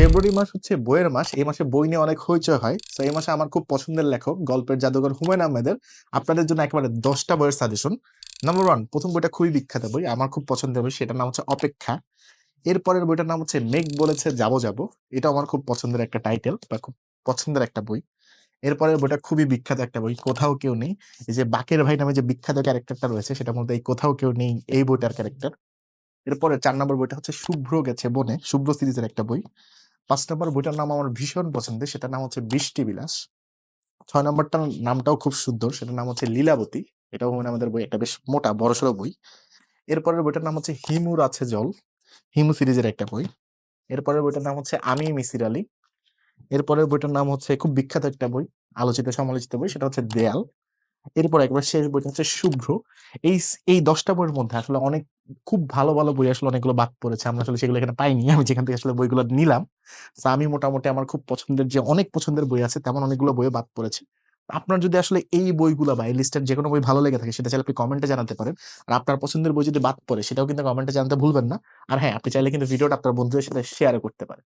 ফেব্রুয়ারি মাস হচ্ছে বইয়ের মাস, এই মাসে বই নিয়ে অনেক হইচই হয়। তো এই মাসে আমার খুব পছন্দের লেখক, গল্পের জাদুঘর হুমায়ুন আহমেদের। আপনাদের জন্য একেবারে দশটা বইয়ের সাজেশন নাম্বার ওয়ান প্রথম বইটা খুবই বিখ্যাত বই, আমার খুব পছন্দের বই, সেটার নাম হচ্ছে অপেক্ষা। এরপরের বইটার নাম হচ্ছে মেঘ বলেছে যাব যাব। এটা আমার খুব পছন্দের একটা টাইটেল বা খুব পছন্দের একটা বই। এরপরের বইটা খুবই বিখ্যাত একটা বই, কোথাও কেউ নেই। এই যে বাকের ভাই নামে যে বিখ্যাত ক্যারেক্টারটা রয়েছে, সেটার মধ্যে এই কোথাও কেউ নেই এই বইটার ক্যারেক্টার এরপরে চার নম্বর বইটা হচ্ছে শুভ্র গেছে বনে, শুভ্র সিরিজের একটা বই। পাঁচ নম্বর বইটার নাম আমার ভীষণ পছন্দের, সেটার নাম হচ্ছে বৃষ্টি বিলাস। ছয় নম্বরটার নামটাও খুব সুন্দর, সেটার নাম হচ্ছে লীলাবতী। এটাও হুমায়ুন আমাদের বই একটা বেশ মোটা, বড়সড় বই। এরপরের বইটার নাম হচ্ছে হিমুর আছে জল, হিমু সিরিজের একটা বই। এরপরের বইটার নাম হচ্ছে আমি মিসির আলী। এরপরের বইটার নাম হচ্ছে খুব বিখ্যাত একটা বই, আলোচিত সমালোচিত বই, সেটা হচ্ছে দেয়াল। এরপর একবার শেষ বইটা হচ্ছে শুভ্র। এই এই দশটা বইয়ের মধ্যে আসলে অনেক, খুব ভালো ভালো বই আসলে অনেকগুলো বাদ পড়েছে। আমরা আসলে সেগুলো এখানে পাইনি। আমি যেখান থেকে আসলে বইগুলো নিলাম। আমি মোটামুটি আমার খুব পছন্দের যে, অনেক পছন্দের বই আছে, তেমন অনেকগুলো বই বাদ পড়েছে। আপনার যদি আসলে এই বইগুলো বা এই লিস্টের যে কোনো বই ভালো লেগে থাকে, সেটা চাইলে আপনি কমেন্টে জানাতে পারেন। আর আপনার পছন্দের বই যদি বাদ পড়ে, সেটাও কিন্তু কমেন্টে জানাতে ভুলবেন না। আর হ্যাঁ আপনি চাইলে কিন্তু ভিডিওটা আপনার বন্ধুদের সাথে শেয়ার করতে পারেন।